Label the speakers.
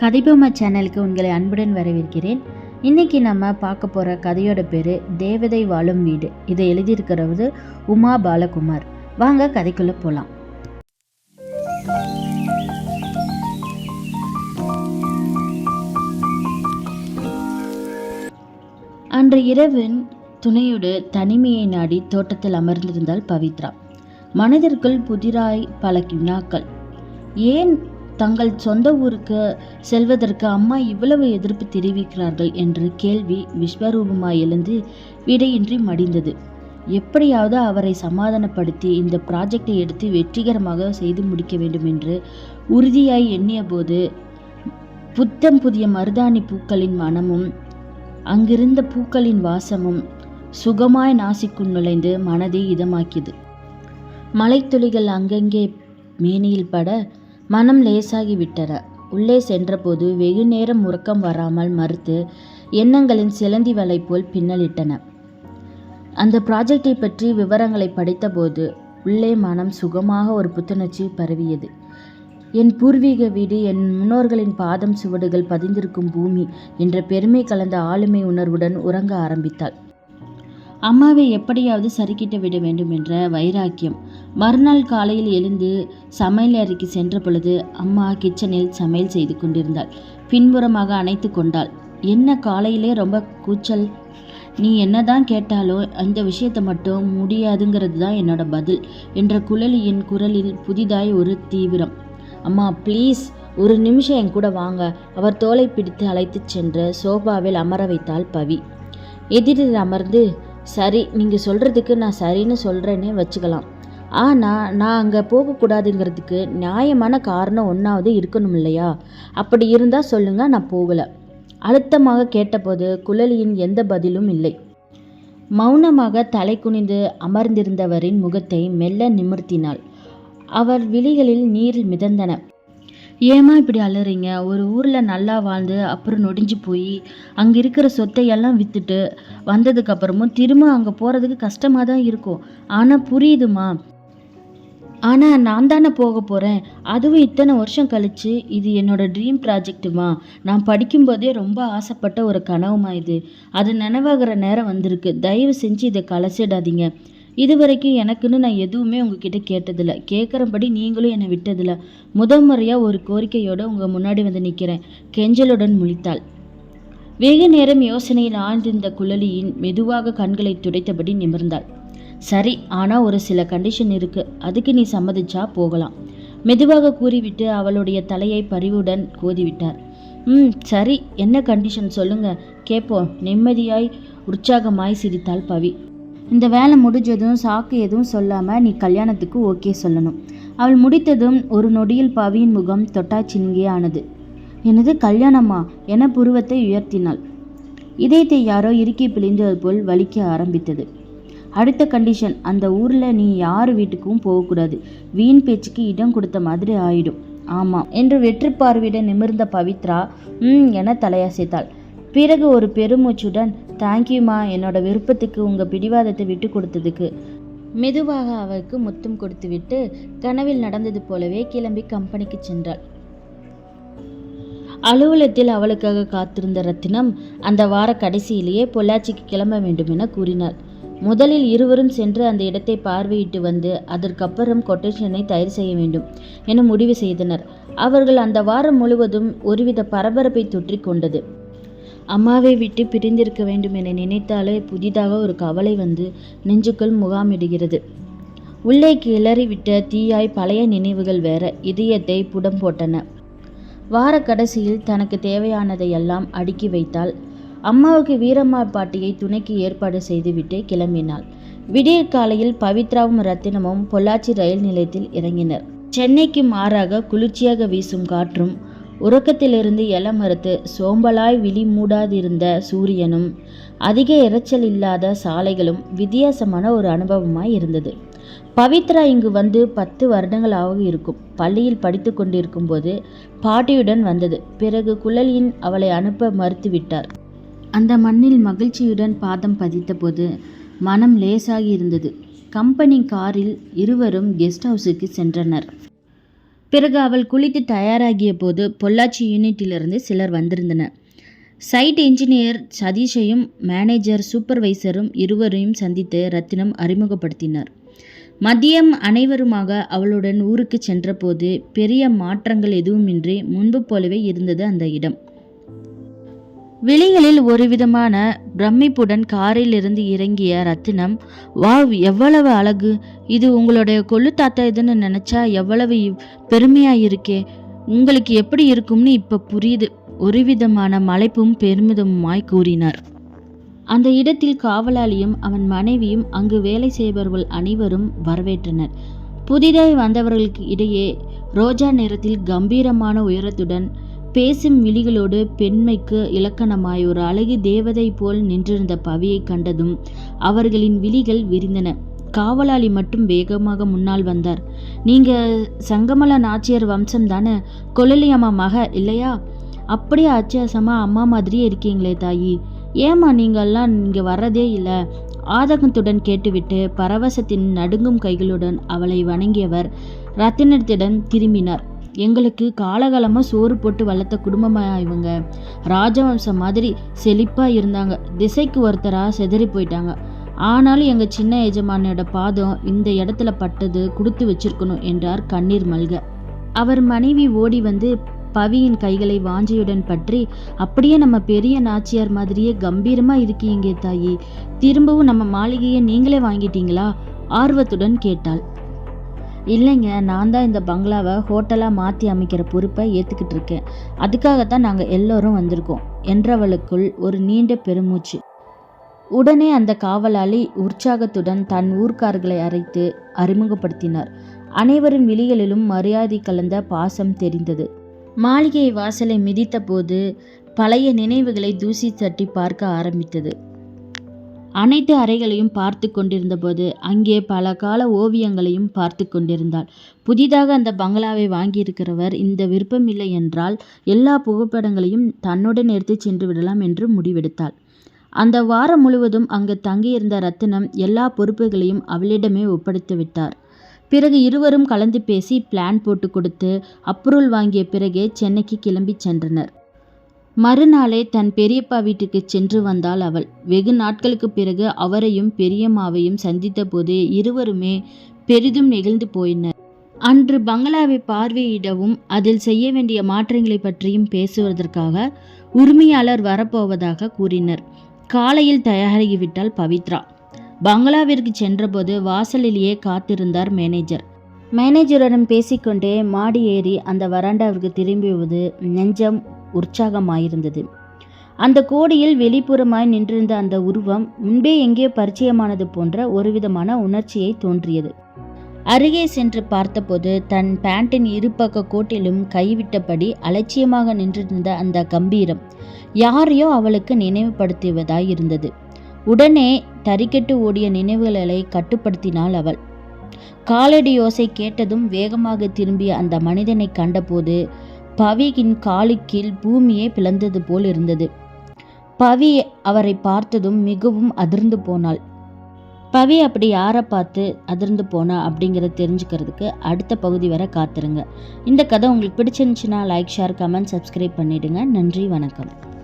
Speaker 1: கதைபொம்மா சேனலுக்கு உங்களை அன்புடன் வரவேற்கிறேன். இன்னைக்கு நம்ம பார்க்க போகிற கதையோட பேர் தேவதை வாழும் வீடு. இதை எழுதியிருக்கிறவர் உமா பாலகுமார். வாங்க கதைக்குள்ளே போகலாம் அன்று இரவின் துணையோடு தனிமையை நாடி தோட்டத்தில் அமர்ந்திருந்தாள் பவித்ரா. மனதிற்குள் புதிராய் பல வினாக்கள் ஏன் தங்கள் சொந்த ஊருக்கு செல்வதற்கு அம்மா இவ்வளவு எதிர்ப்பு தெரிவிக்கிறார்கள் என்ற கேள்வி விஸ்வரூபமாய் எழுந்து விடையின்றி மடிந்தது. எப்படியாவது அவரை சமாதானப்படுத்தி இந்த ப்ராஜெக்டை எடுத்து வெற்றிகரமாக செய்து முடிக்க வேண்டும் என்று உறுதியாய் எண்ணிய போது புத்தம் புதிய மருதாணி பூக்களின் மனமும் அங்கிருந்த பூக்களின் வாசமும் சுகமாய் நாசிக்குள் நுழைந்து மனதை இதமாக்கியது. மலைத்துளிகள் அங்கங்கே மேனியில் பட மனம் லேசாகிவிட்டன. உள்ளே சென்றபோது வெகு நேரம் உறக்கம் வராமல் மறுத்து எண்ணங்களின் சிலந்தி வலை போல் பின்னலிட்டன. அந்த ப்ராஜெக்டை பற்றி விவரங்களை படித்தபோது உள்ளே மனம் சுகமாக ஒரு புத்துணர்ச்சி பரவியது. என் பூர்வீக வீடு என் முன்னோர்களின் பாதம் சுவடுகள் பதிந்திருக்கும் பூமி என்ற பெருமை கலந்த ஆளுமை உணர்வுடன் உறங்க ஆரம்பித்தாள். அம்மாவை எப்படியாவது சறுக்கிட்டு விட வேண்டும் என்ற வைராக்கியம். மறுநாள் காலையில் எழுந்து சமையல் அறைக்கு சென்ற பொழுது அம்மா கிச்சனில் சமையல் செய்து கொண்டிருந்தாள். பின்புறமாக அணைத்து கொண்டாள். என்ன காலையிலே ரொம்ப கூச்சல்? நீ என்னதான் கேட்டாலும் அந்த விஷயத்தை மட்டும் முடியாதுங்கிறது தான் என்னோட பதில் என்ற குழலியின் குரலில் புதிதாய் ஒரு தீவிரம். அம்மா ப்ளீஸ் ஒரு நிமிஷம் என் கூட வாங்க. அவர் தோலை பிடித்து அழைத்துச் சென்று சோபாவில் அமர வைத்தாள் பவி. எதிரில் அமர்ந்து சரி நீங்கள் சொல்கிறதுக்கு நான் சரின்னு சொல்கிறேன்னே வச்சுக்கலாம். ஆனால் நான் அங்கே போகக்கூடாதுங்கிறதுக்கு நியாயமான காரணம் ஒன்றாவது இருக்கணும் இல்லையா? அப்படி இருந்தால் சொல்லுங்கள் நான் போகலை. அழுத்தமாக கேட்டபோது குழலியின் எந்த பதிலும் இல்லை. மௌனமாக தலை குனிந்து அமர்ந்திருந்தவரின் முகத்தை மெல்ல நிமிர்த்தினாள். அவர் விழிகளில் நீரில் மிதந்தன. ஏமா இப்படி அலறீங்க? ஒரு ஊரில் நல்லா வாழ்ந்து அப்புறம் நொடிஞ்சு போய் அங்கே இருக்கிற சொத்தை எல்லாம் விற்றுட்டு வந்ததுக்கப்புறமும் திரும்ப அங்கே போகிறதுக்கு கஷ்டமாக தான் இருக்கும். ஆனால் புரியுதுமா? ஆனால் நான் தானே போக போகிறேன் அதுவும் இத்தனை வருஷம் கழித்து இது என்னோட ட்ரீம் ப்ராஜெக்ட்டுமா நான் படிக்கும்போதே ரொம்ப ஆசைப்பட்ட ஒரு கனவுமா இது. அது நினைவாகிற நேரம் வந்திருக்கு. தயவு செஞ்சு இதை கலசிடாதீங்க இது வரைக்கும் எனக்குன்னு நான் எதுவுமே உங்ககிட்ட கேட்டதில்ல. கேட்குறபடி நீங்களும் என்னை விட்டதில்ல. முதல் முறையாக ஒரு கோரிக்கையோடு உங்கள் முன்னாடி வந்து நிற்கிறேன் கெஞ்சலுடன் முழித்தாள். வெகு நேரம் யோசனையில் ஆழ்ந்திருந்த குழலியின் மெதுவாக கண்களை துடைத்தபடி நிமிர்ந்தாள். சரி ஆனால் ஒரு சில கண்டிஷன் இருக்கு. அதுக்கு நீ சம்மதிச்சா போகலாம். மெதுவாக கூறிவிட்டு அவளுடைய தலையை பரிவுடன் கோதிவிட்டார். ம் சரி. என்ன கண்டிஷன் சொல்லுங்க. கேட்போம். நிம்மதியாய் உற்சாகமாய் சிரித்தாள் பவி. இந்த வேலை முடிஞ்சதும் சாக்கு எதுவும் சொல்லாமல் நீ கல்யாணத்துக்கு ஓகே சொல்லணும். அவள் முடித்ததும் ஒரு நொடியில் பவியின் முகம் தொட்டாச்சின்கே ஆனது. எனது கல்யாணமா? என புருவத்தை உயர்த்தினாள். இதயத்தை யாரோ இறுக்கி பிழிந்தது போல் வலிக்க ஆரம்பித்தது. அடுத்த கண்டிஷன் அந்த ஊரில் நீ யார் வீட்டுக்கும் போகக்கூடாது. வீண் பேச்சுக்கு இடம் கொடுத்த மாதிரி ஆயிடும். ஆமாம் என்று வெற்றி பார்வையிட நிமிர்ந்த பவித்ரா ம் என தலையசைத்தாள். பிறகு ஒரு பெருமூச்சுடன் தேங்க்யூம்மா. என்னோட விருப்பத்துக்கு உங்கள் பிடிவாதத்தை விட்டு கொடுத்ததுக்கு. மெதுவாக அவருக்கு முத்தம் கொடுத்துவிட்டு கனவில் நடந்தது போலவே கிளம்பி கம்பெனிக்கு சென்றாள். அலுவலகத்தில் அவளுக்காக காத்திருந்த ரத்தினம் அந்த வார கடைசியிலேயே பொள்ளாச்சிக்கு கிளம்ப வேண்டும் என கூறினார். முதலில் இருவரும் சென்று அந்த இடத்தை பார்வையிட்டு வந்து அதற்கப்புறம் கொட்டேஷனை தயார் செய்ய வேண்டும் என முடிவு செய்தனர். அவர்கள் அந்த வாரம் முழுவதும் ஒருவித பரபரப்பை தொற்றிக் கொண்டது. அம்மாவை விட்டு பிரிந்திருக்க வேண்டும் என நினைத்தாலே புதிதாக ஒரு கவலை வந்து நெஞ்சுக்குள் முகாமிடுகிறது. உள்ளே கிளறிவிட்ட தீயாய் பழைய நினைவுகள் வேற இதயத்தை புடம் போட்டன. வார கடைசியில் தனக்கு தேவையானதையெல்லாம் அடுக்கி வைத்தாள். அம்மாவுக்கு வீரம்மா பாட்டியை துணைக்கு ஏற்பாடு செய்துவிட்டு கிளம்பினாள். விடியற் காலையில் பவித்ராவும் ரத்தினமும் பொள்ளாச்சி ரயில் நிலையத்தில் இறங்கினர். சென்னைக்கு மாறாக குளிர்ச்சியாக வீசும் காற்றும் உறக்கத்திலிருந்து எழ மறுத்து சோம்பலாய் விழி மூடாதிருந்த சூரியனும் அதிக இரைச்சல் இல்லாத சாலைகளும் வித்தியாசமான ஒரு அனுபவமாய் இருந்தது. பவித்ரா இங்கு வந்து பத்து வருடங்களாக இருக்கும். பள்ளியில் படித்து கொண்டிருக்கும் போது பாட்டியுடன் வந்தது. பிறகு குழலியின் அவளை அனுப்ப மறுத்துவிட்டார். அந்த மண்ணில் மகிழ்ச்சியுடன் பாதம் பதித்தபோது மனம் லேசாகி இருந்தது கம்பெனி காரில் இருவரும் கெஸ்ட் ஹவுஸுக்கு சென்றனர். பிறகு அவள் குளித்து தயாராகிய போது பொள்ளாச்சி யூனிட்டிலிருந்து சிலர் வந்திருந்தனர். சைட் என்ஜினியர் சதீஷையும் மேனேஜர் சூப்பர்வைசரும் இருவரையும் சந்தித்து ரத்தினம் அறிமுகப்படுத்தினார். மதியம் அனைவருமாக அவளுடன் ஊருக்கு சென்றபோது பெரிய மாற்றங்கள் எதுவுமின்றி முன்பு போலவே இருந்தது அந்த இடம். வெளிகளில் ஒரு விதமான பிரமிப்புடன் காரில் இருந்து இறங்கிய ரத்தினம் வாவ் எவ்வளவு அழகு! இது உங்களுடைய கொள்ளு தாத்தா இதுன்னு நினச்சா எவ்வளவு பெருமையா இருக்கே உங்களுக்கு எப்படி இருக்கும்னு இப்போ புரியுது. ஒரு விதமான மலைப்பும் பெருமிதமுமாய் கூறினார். அந்த இடத்தில் காவலாளியும் அவன் மனைவியும் அங்கு வேலை செய்பவர்கள் அனைவரும் வரவேற்றனர். புதிதாய் வந்தவர்களுக்கு இடையே ரோஜா நிறத்தில் கம்பீரமான உயரத்துடன் பேசும் விழிகளோடு பெண்மைக்கு இலக்கணமாய் ஒரு அழகு தேவதை போல் நின்றிருந்த பவியை கண்டதும் அவர்களின் விழிகள் விரிந்தன. காவலாளி மட்டும் வேகமாக முன்னால் வந்தார். நீங்க சங்கமல நாச்சியார் வம்சம் தானே? கொள்ளலியம்மா மக இல்லையா? அப்படியே அத்தியாசமா அம்மா மாதிரியே இருக்கீங்களே தாயி. ஏம்மா நீங்கள்லாம் இங்கே வர்றதே இல்லை? ஆதகத்துடன் கேட்டுவிட்டு பரவசத்தின் நடுங்கும் கைகளுடன் அவளை வணங்கியவர் ரத்தினத்திடம் திரும்பினார். எங்களுக்கு காலகாலமாக சோறு போட்டு வளர்த்த குடும்பமா இவங்க. ராஜவம்சம் மாதிரி செழிப்பாக இருந்தாங்க. திசைக்கு ஒருத்தராக செதறி போயிட்டாங்க. ஆனாலும் எங்கள் சின்ன எஜமானோட பாதம் இந்த இடத்துல பட்டது கொடுத்து வச்சிருக்கணும் என்றார் கண்ணீர் மல்க. அவர் மனைவி ஓடி வந்து பவியின் கைகளை வாஞ்சையுடன் பற்றி அப்படியே நம்ம பெரிய நாச்சியார் மாதிரியே கம்பீரமா இருக்கீங்க தாயி. திரும்பவும் நம்ம மாளிகையை நீங்களே வாங்கிட்டீங்களா? ஆர்வத்துடன் கேட்டாள். இல்லைங்க நான் தான் இந்த பங்களாவை ஹோட்டலாக மாற்றி அமைக்கிற பொறுப்பை ஏற்றுக்கிட்டு இருக்கேன். அதுக்காகத்தான் நாங்கள் எல்லோரும் வந்திருக்கோம். என்றவளுக்குள் ஒரு நீண்ட பெருமூச்சு. உடனே அந்த காவலாளி உற்சாகத்துடன் தன் ஊர்க்கார்களை அழைத்து அறிமுகப்படுத்தினார். அனைவரின் விழிகளிலும் மரியாதை கலந்த பாசம் தெரிந்தது. மாளிகை வாசலை மிதித்தபோது பழைய நினைவுகளை தூசி தட்டி பார்க்க ஆரம்பித்தது. அனைத்து அறைகளையும் பார்த்து கொண்டிருந்தபோது அங்கே பல கால ஓவியங்களையும் பார்த்து கொண்டிருந்தாள். புதிதாக அந்த பங்களாவை வாங்கியிருக்கிறவர் இந்த விருப்பமில்லை என்றால் எல்லா புகைப்படங்களையும் தன்னுடன் எடுத்து சென்று விடலாம் என்று முடிவெடுத்தாள். அந்த வாரம் முழுவதும் அங்கு தங்கியிருந்த ரத்தினம் எல்லா பொறுப்புகளையும் அவளிடமே ஒப்படைத்து விட்டார். பிறகு இருவரும் கலந்து பேசி பிளான் போட்டு கொடுத்து அப்ரூவல் வாங்கிய பிறகே சென்னைக்கு கிளம்பி சென்றனர். மறுநாளே தன் பெரியப்பா வீட்டுக்கு சென்று வந்தாள் அவள். வெகு நாட்களுக்கு பிறகு அவரையும் பெரியம்மாவையும் சந்தித்தபோது இருவருமே பெரிதும் நெகிழ்ந்து போயினர். அன்று பங்களாவை பார்வையிடவும் அதில் செய்ய வேண்டிய மாற்றங்களை பற்றியும் பேசுவதற்காக உரிமையாளர் வரப்போவதாக கூறினர். காலையில் தயாராகிவிட்டாள் பவித்ரா. பங்களாவிற்கு சென்றபோது வாசலிலேயே காத்திருந்தார் மேனேஜர். மேனேஜருடன் பேசிக்கொண்டே மாடி ஏறி அந்த வராண்டாவிற்கு திரும்பியது நெஞ்சம் உற்சாகமாயிருந்தது. அந்த கோடியில் வெளிப்புறமாய் நின்றிருந்த அந்த உருவம் முன்பே எங்கே பரிச்சயமானது போன்ற ஒரு விதமான உணர்ச்சியை தோன்றியது. அருகே சென்று பார்த்தபோது தன் பேண்டின் இருபக்க கோட்டிலும் கைவிட்டபடி அலட்சியமாக நின்றிருந்த அந்த கம்பீரம் யாரையோ அவளுக்கு நினைவுபடுத்துவதாய் இருந்தது. உடனே தறிக்கெட்டு ஓடிய நினைவுகளை கட்டுப்படுத்தினாள் அவள். காலடி யோசை கேட்டதும் வேகமாக திரும்பிய அந்த மனிதனை கண்டபோது பவியின் காலுக்கீழ் பூமியே பிளந்தது போல் இருந்தது. பவி அவரை பார்த்ததும் மிகவும் அதிர்ந்து போனாள். பவி அப்படி யாரை பார்த்து அதிர்ந்து போனா அப்படிங்கிறத தெரிஞ்சுக்கிறதுக்கு அடுத்த பகுதி வரை காத்துருங்க. இந்த கதை உங்களுக்கு பிடிச்சிருந்துச்சுன்னா லைக் ஷேர் கமெண்ட் சப்ஸ்கிரைப் பண்ணிவிடுங்க நன்றி வணக்கம்.